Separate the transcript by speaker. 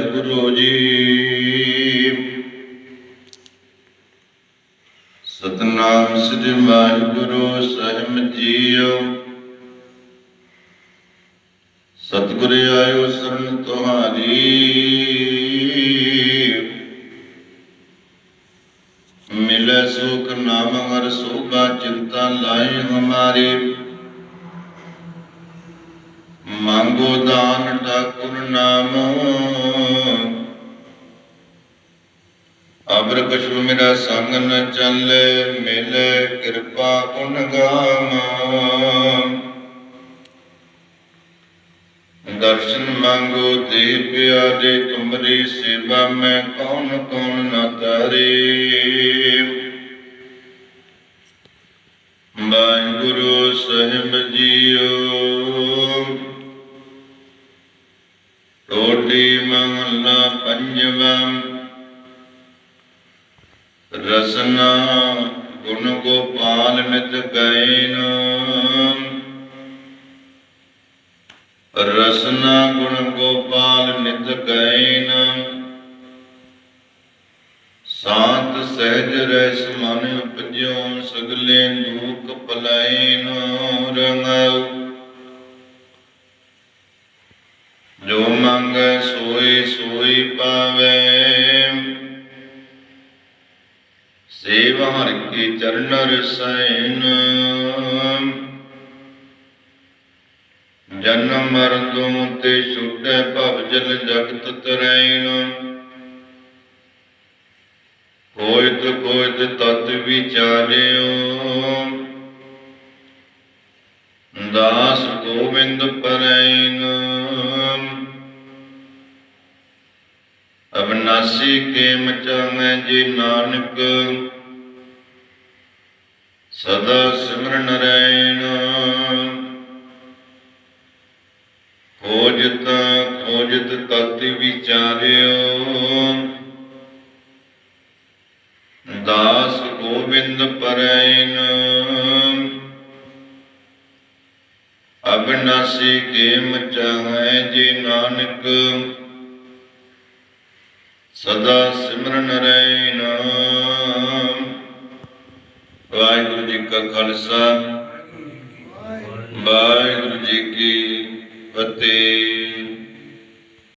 Speaker 1: ਵਾਹਿਗੁਰੂ ਜੀ। ਸਤਨਾਮ ਸ੍ਰੀ ਵਾਹਿਗੁਰੂ ਸਾਹਿਬ ਜੀਓ। ਸਤਿਗੁਰ ਆਇਓ ਸਰਨ ਤੁਹਾਰੀ। ਮਿਲੇ ਸੁਖ ਨਾਮ ਹਰ ਸੋਭਾ ਚਿੰਤਾ ਲਾਏ ਹਮਾਰੀ। ਮੰਗੋ ਦਾਨ ਠਾਕੁਰ ਨਾਮ। ਅਬਰ ਕਛੂ ਮੇਰਾ ਸੰਗ ਨ ਚੱਲੇ, ਮਿਲੇ ਕਿਰਪਾ ਗੁਣ ਗਾਮ ਦਰਸ਼ਨ ਮੰਗੋ ਦੇ ਪਿਆਰੇ, ਤੁਮਰੀ ਸੇਵਾ ਮੈਂ ਕੌਣ ਕੌਣ ਨ ਤਾਰੇ ਵਾਹਿਗੁਰੂ ਸਾਹਿਬ ਜੀਓ ਟੋਟੀ ਮਹਲਾ ਪੰਜਵਾ ਰਸਨਾ ਗੁਣ ਗੋਪਾਲ ਨਿਤ ਗਾਇਨ। ਰਸਨਾ ਗੁਣ ਗੋਪਾਲ ਨਿਤ ਗਾਇਨ। ਸਾਤ ਸਹਿਜ ਰਹਿ ਮਨ ਉਪਜਿਓ ਸਗਲੇ ਦੁਖ ਪਲਾਇਨ ਰੰਗਾਉ। ਜੋ ਮੰਗੈ ਸੋਈ ਸੋਈ ਪਾਵੇ ਸੇਵਾ ਹਰਿ ਕੀ ਚਰਨ ਰਸੈਨ ਜਨਮ ਮਰਨ ਤੇ ਛੁਟੈ ਭਵ ਜਲ ਜਗਤ ਤਰੈਣ। ਕੋਇਤ ਕੋਇਤ ਤਤ ਵਿਚਾਰਿਓ। ਦਾਸ ਗੋਬਿੰਦ ਪਰੈਨ ਅਬਨਾਸੀ ਕੇ ਮਚਾਵੇਂ ਜੀ ਨਾਨਕ, ਸਦਾ ਸਿਮਰਨ ਰੈਣ। ਖੋਜਤ ਖੋਜਤ ਤਤ ਵਿਚਾਰਿਓ, ਦਾਸ ਗੋਬਿੰਦ ਪਰੈਨ ਅਬਨਾਸੀ ਕੇ ਮਚਾਵੇਂ ਜੀ ਨਾਨਕ ਸਦਾ ਸਿਮਰਨ ਰੈਣ। ਵਾਹਿਗੁਰੂ ਜੀ ਕਾ ਖਾਲਸਾ। ਵਾਹਿਗੁਰੂ ਜੀ ਕੀ ਫਤਿਹ।